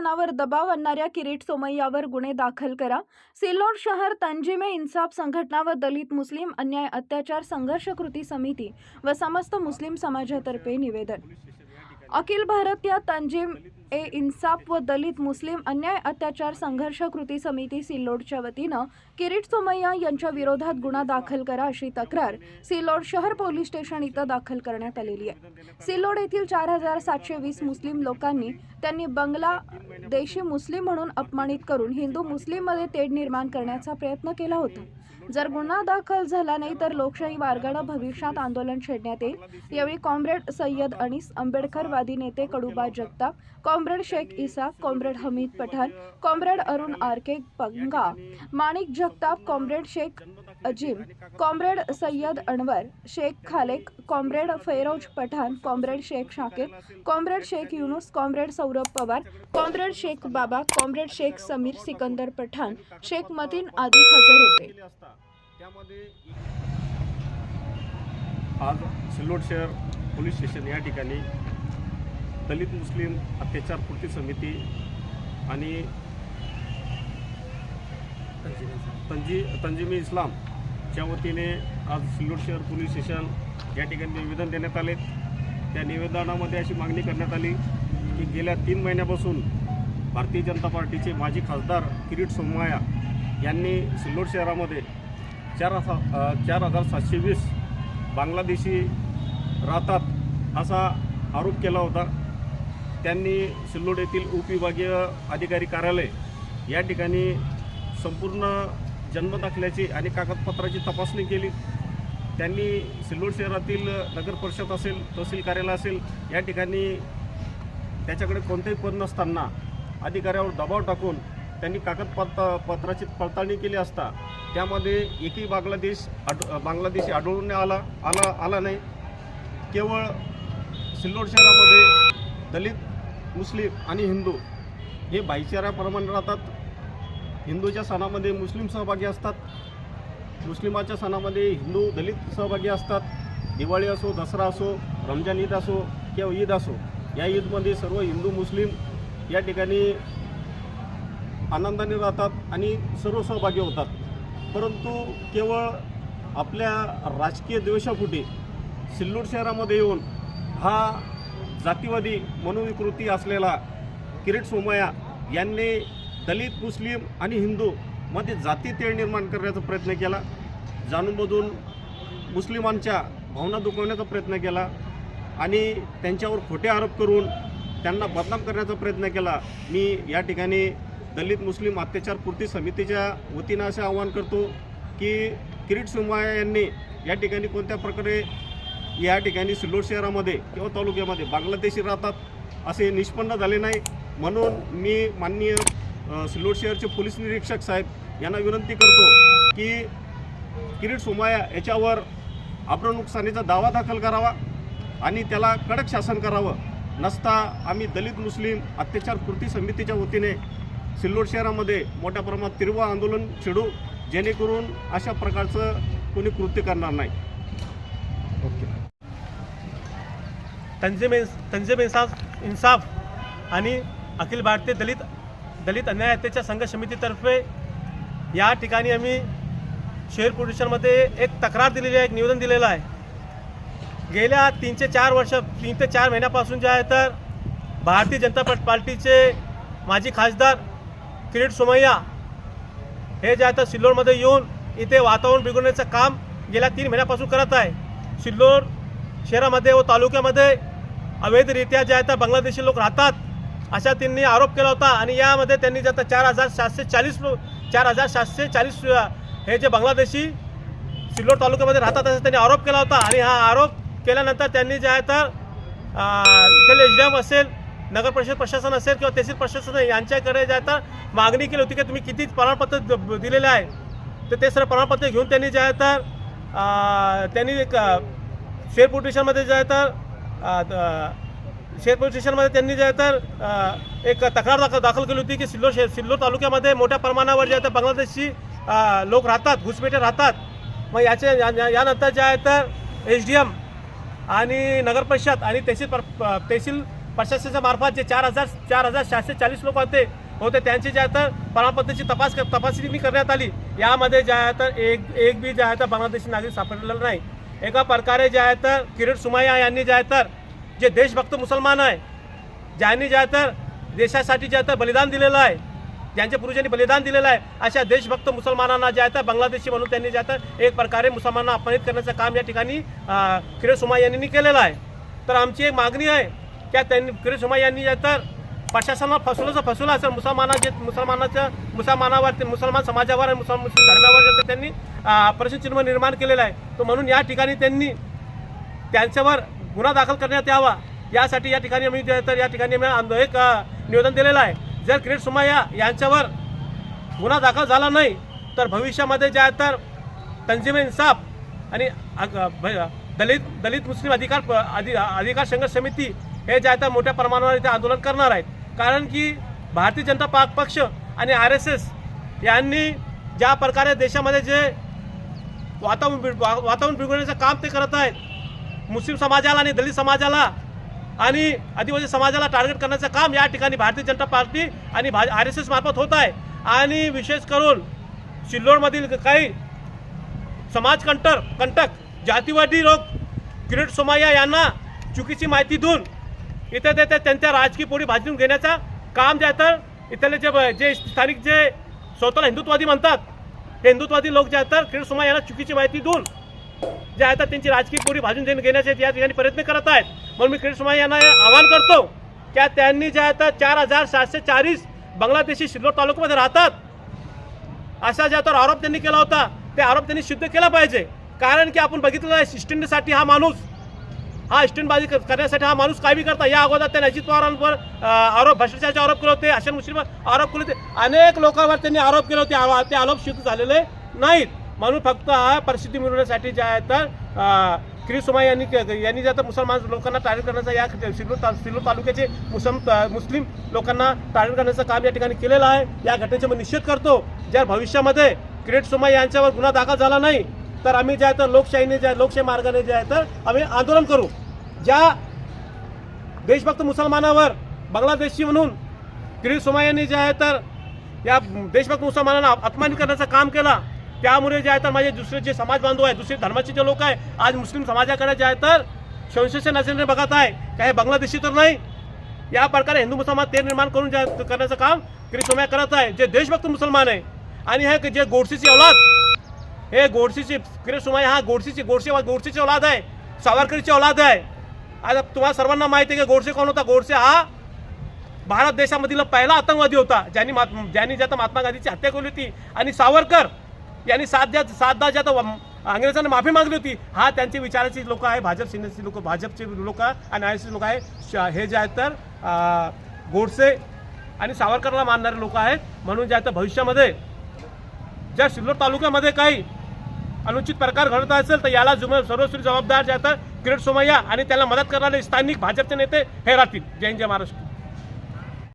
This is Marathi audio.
प्रशासनावर दबाव आणणाऱ्या किरीट सोमय्यावर गुन्हे दाखल करा. सिल्लोड शहर तंजिमे इन्साफ संघटना व दलित मुस्लिम अन्याय अत्याचार संघर्ष कृती समिती व समस्त मुस्लिम समाजातर्फे निवेदन. अखिल भारतीय तंजीम ए इन्साफ व दलित मुस्लिम अन्याय अत्याचार संघर्ष कृती समिती सिल्लोडच्या वतीनं किरीट सोमय्या यांच्या विरोधात गुन्हा दाखल करा अशी तक्रार सिल्लोड शहर पोलीस स्टेशन इथं दाखल करण्यात आलेली आहे. सिल्लोड येथील चार हजार सातशे वीस मुस्लिम लोकांनी त्यांनी बंगला देशी मुस्लिम म्हणून अपमानित करून हिंदू मुस्लिममध्ये तेढ निर्माण करण्याचा प्रयत्न केला होता. जर गुन्हा दाखल झाला नाही तर लोकशाही मार्गाने भविष्यात आंदोलन छेडण्यात येईल. यावेळी कॉम्रेड सय्यद अनिस आंबेडकरवादी नेते Kaduba Jagtap comrade Shaikh Isa comrade Hamid Pathan comrade Arun R K Panga Manik Jagtap comrade Shaikh Azim comrade Sayyad Anwar Shaikh Khalek comrade Feroz Pathan comrade Shaikh Shakir comrade Shaikh Yunus comrade Saurabh Pawar comrade Shaikh Baba comrade Shaikh Sameer Sikandar Pathan Shaikh Matin आदी हजर होते. असता त्यामध्ये आज सिल्लोड शहर पोलीस स्टेशन या ठिकाणी दलित मुस्लिम अत्याचार कृती समिती आणि तंजी तंजिमी इस्लामच्या वतीने आज सिल्लोड शहर पोलीस स्टेशन या ठिकाणी निवेदन देण्यात आले. त्या निवेदनामध्ये अशी मागणी करण्यात आली की गेल्या तीन महिन्यापासून भारतीय जनता पार्टीचे माजी खासदार किरीट सोमाया यांनी सिल्लोड शहरामध्ये चार हजार चार हजार सातशे वीस बांगलादेशी राहतात असा आरोप केला होता. त्यांनी सिल्लोड येथील उपविभागीय अधिकारी कार्यालय या ठिकाणी संपूर्ण जन्मदाखल्याची आणि कागदपत्राची तपासणी केली. त्यांनी सिल्लोड शहरातील नगर परिषद असेल तहसील कार्यालय असेल या ठिकाणी त्याच्याकडे कोणतेही पद नसताना अधिकाऱ्यावर दबाव टाकून त्यांनी कागदपत्र पत्राची पडताळणी केली असता त्यामध्ये एकही बांगलादेश आढ बांगलादेशी आढळून नाही आला आला आला नाही. केवळ सिल्लोड शहरामध्ये दलित मुस्लिम आणि हिंदू हे भाईचाराप्रमाणे राहतात. हिंदूच्या सणामध्ये मुस्लिम सहभागी असतात. मुस्लिमाच्या सणामध्ये हिंदू दलित सहभागी असतात. दिवाळी असो दसरा असो रमजान ईद असो किंवा ईद असो या ईदमध्ये सर्व हिंदू मुस्लिम या ठिकाणी आनंदाने राहतात आणि सर्व सहभागी होतात. परंतु केवळ आपल्या राजकीय द्वेषापोटी सिल्लोड शहरामध्ये येऊन हा जातीवादी मनोविकृती असलेला किरीट सोमया यांनी दलित मुस्लिम आणि हिंदू मध्ये जाती निर्माण करण्याचा प्रयत्न केला. जाणूनबुजून मुस्लिमांच्या भावना दुखवण्याचा प्रयत्न केला आणि त्यांच्यावर खोटे आरोप करून त्यांना बदनाम करण्याचा प्रयत्न केला. मी या ठिकाणी दलित मुस्लिम अत्याचार पूर्ती समितीच्या वतीनं असे आवाहन करतो की किरीट सोमय्या यांनी या ठिकाणी कोणत्या प्रकारे या ठिकाणी सिल्लोड शहरामध्ये किंवा तालुक्यामध्ये बांगलादेशी राहतात असे निष्पन्न झाले नाही. म्हणून मी माननीय सिल्लोड शहरचे पोलीस निरीक्षक साहेब यांना विनंती करतो की किरीट सोमाया याच्यावर आपण नुकसानीचा दावा दाखल करावा आणि त्याला कडक शासन करावं. नसता आम्ही दलित मुस्लिम अत्याचार कृती समितीच्या वतीने सिल्लोड शहरामध्ये मोठ्या प्रमाणात तीव्र आंदोलन छेडू जेणेकरून अशा प्रकारचं कोणी कृत्य करणार नाही. ओके. तंजीम तंजीम इन्साफ इन्साफ आणि अखिल भारतीय दलित दलित अन्याय हत्येच्या संघ समितीतर्फे या ठिकाणी आम्ही शहर पोल्युशनमध्ये एक तक्रार दिलेली आहे एक निवेदन दिलेलं आहे. गेल्या तीन ते चार वर्ष तीन ते चार महिन्यापासून जे आहे तर भारतीय जनता पार्टीचे माजी खासदार किरीट सोमय्या हे जे आता तर सिल्लोडमध्ये येऊन इथे वातावरण बिघडण्याचं काम गेल्या तीन महिन्यापासून करत आहे. सिल्लोड शहरामध्ये व तालुक्यामध्ये अवैधरित्या ज्या आहेत तर बांगलादेशी लोक राहतात अशा त्यांनी आरोप केला होता आणि यामध्ये त्यांनी जे चार हजार सातशे चाळीस लो चार हजार सातशे चाळीस हे जे बांगलादेशी सिल्लोड तालुक्यामध्ये राहतात असा त्यांनी आरोप केला होता आणि हा आरोप केल्यानंतर त्यांनी जे आहे तर इथले एच असेल नगर परिषद प्रशासन असेल किंवा तहसील प्रशासन यांच्याकडे जाता तर मागणी केली होती की तुम्ही किती प्रमाणपत्र दिलेले आहे तर ते सर्व प्रमाणपत्र घेऊन त्यांनी जे आहे तर त्यांनी एक शेअर पोलीस स्टेशनमध्ये जे आहे तर शेर पोलीस स्टेशनमध्ये त्यांनी जे आहे तर एक तक्रार दाखल दाखल केली होती की सिल्लोड शे सिल्लोड तालुक्यामध्ये मोठ्या प्रमाणावर जे आहे तर बांगलादेशी लोक राहतात घुसपेटे राहतात. मग याचे या- यानंतर जे आहे तर एच डी एम आणि नगरपरिषद आणि तहसील पर- तहसील प्रशासनाच्या मार्फत जे चार हजार चार हजार सहाशे चाळीस लोक होते होते त्यांची जे आहे तर प्रमाणपत्राची तपास तपासणी करण्यात आली. यामध्ये जे आहे तर एक एक बी जे आहे तर बांगलादेशी नागरिक सापडलेला नाही. एका प्रकारे जे आहे तर किरीट सुमैया यांनी जे आहे तर जे देशभक्त मुसलमान आहे ज्यांनी जे आहे तर देशासाठी जे आहे तर बलिदान दिलेलं आहे ज्यांच्या पूर्वजांनी बलिदान दिलेलं आहे अशा देशभक्त मुसलमानांना जे आहे तर बांगलादेशी म्हणून त्यांनी जे आहे तर एक प्रकारे मुसलमानांना अपमानित करण्याचं काम या ठिकाणी किरीट सुमैया यांनी केलेलं आहे. तर आमची एक मागणी आहे त्या त्यांनी किरीट सुमा यांनी तर प्रशासनाला फसवलं फसवलं असेल मुसलमाना जे मुसलमानाच्या मुसलमानावर ते मुसलमान समाजावर आणि मुसलमान मुस्लिम धर्मावर त्यांनी अं, प्रश्नचिन्ह निर्माण केलेलं आहे तर म्हणून या ठिकाणी त्यांनी त्यांच्यावर गुन्हा दाखल करण्यात यावा. यासाठी या ठिकाणी मी जे तर या ठिकाणी मी एक निवेदन दिलेलं आहे. जर किरीट सुमाया यांच्यावर गुन्हा दाखल झाला नाही तर भविष्यामध्ये जे तर तंजीम इन्साफ आणि भ- दलित दलित मुस्लिम अधिकार प- अधि अधिकार संघर्ष समिती हे जे आहे तर मोठ्या प्रमाणावर इथे आंदोलन करणार आहेत. कारण की भारतीय जनता पा- पक्ष आणि आर एस एस यांनी ज्या प्रकारे देशामध्ये जे वातावरण बिघ- वातावरण बिघडण्याचं काम ते करत आहेत मुस्लिम समाजाला आणि दलित समाजाला आणि आदिवासी समाजाला टार्गेट करण्याचं काम या ठिकाणी भारतीय जनता पार्टी आणि भा आर एस एस मार्फत होत आहे. आणि विशेष करून सिल्लोडमधील काही समाजकंटर कंटक जातीवादी लोक किरीट सोमय्या यांना चुकीची माहिती देऊन इथे ते त्यांच्या राजकीय पोळी भाजून घेण्याचं काम जे आहे तर इथले जे जे स्थानिक जे स्वतःला हिंदुत्ववादी म्हणतात हे हिंदुत्ववादी लोक जे आहेत तर किरीट यांना चुकीची माहिती देऊन जे आहेत त्यांची राजकीय पोळी भाजून देणे घेण्याचे या ठिकाणी प्रयत्न करत आहेत. म्हणून मी किरीट सोमय्या यांना आवाहन करतो की त्यांनी जे आहेत तर चार हजार सातशे चाळीस बांगलादेशी सिल्लोड तालुक्यामध्ये राहतात. असा ज्या तर आरोप त्यांनी केला होता. ते आरोप त्यांनी सिद्ध केला पाहिजे. कारण की आपण बघितलं आहे स्टंटसाठी हा माणूस हा स्टंटबाजी करण्यासाठी हा माणूस काय बी करता? या अगोदर त्यांनी अजित पवारांवर आरोप भ्रष्टाचाराचे आरोप केले होते अशा मुस्लिम आरोप केले होते. अनेक लोकांवर त्यांनी आरोप केले होते. ते आरोप सिद्ध झालेले नाहीत. म्हणून फक्त परिस्थिती मिळवण्यासाठी जे आहे तर क्रिस सुमाई यांनी यांनी जे आता मुसलमान लोकांना टार्गेट करण्याचा या सिल्लोड ता सिल्लोड तालुक्याचे मुसलम मुस्लिम लोकांना टार्गेट करण्याचं काम या ठिकाणी केलेलं आहे. या घटनेचा मी निषेध करतो. ज्या भविष्यामध्ये किरीट सुमा यांच्यावर गुन्हा दाखल झाला नाही तर आम्ही जे आहे तर लोकशाहीने जे आहे- लोकशाही मार्गाने जे आहे तर आम्ही आंदोलन करू. ज्या देशभक्त मुसलमानावर बांगलादेशी म्हणून किरीट सोमा यांनी जे आहे तर या देशभक्त मुसलमानांना अपमानित करण्याचं काम केला त्यामुळे जे आहे तर माझे दुसरे जे समाज बांधव आहे दुसरे धर्माचे जे लोक आहे आज मुस्लिम समाजाकडे जे आहे तर संशयच्या नजरेने बघत आहे का हे बांगलादेशी तर नाही. या प्रकारे हिंदू मुसलमान ते निर्माण करून करण्याचं काम किरीट सोमया करत आहे जे देशभक्त मुसलमान आहे. आणि हे जे गोडसेची औलाद हे गोडसेची किरण सुमाई हा गोडसेची गोडसे गोडसेची औलाद आहे. सावरकरची औलाद आहे. आता तुम्हाला सर्वांना माहिती आहे की गोडसे कोण होता? गोडसे हा भारत देशामधील पहिला आतंकवादी होता. ज्यांनी महात ज्यांनी ज्या महात्मा गांधीची हत्या केली होती आणि सावरकर यांनी सात द्या सातदा ज्या अंग्रेजांना माफी मागली होती हा त्यांचे विचाराची लोक आहे. भाजप सेनेचे लोक भाजपचे लोक आणि आय लोक आहे. श- हे जे आहेत तर गोडसे आणि सावरकरला मानणारे लोक आहेत. म्हणून जे आहे तर भविष्यामध्ये ज्या सिल्लोड तालुक्यामध्ये काही अनुचित प्रकार घडत असेल तर याला जुम सर्वस्वी जबाबदार जे आता तर किरीट सोमय्या आणि त्याला मदत करणारे स्थानिक भाजपचे नेते हे राहतील. जय जय महाराष्ट्र.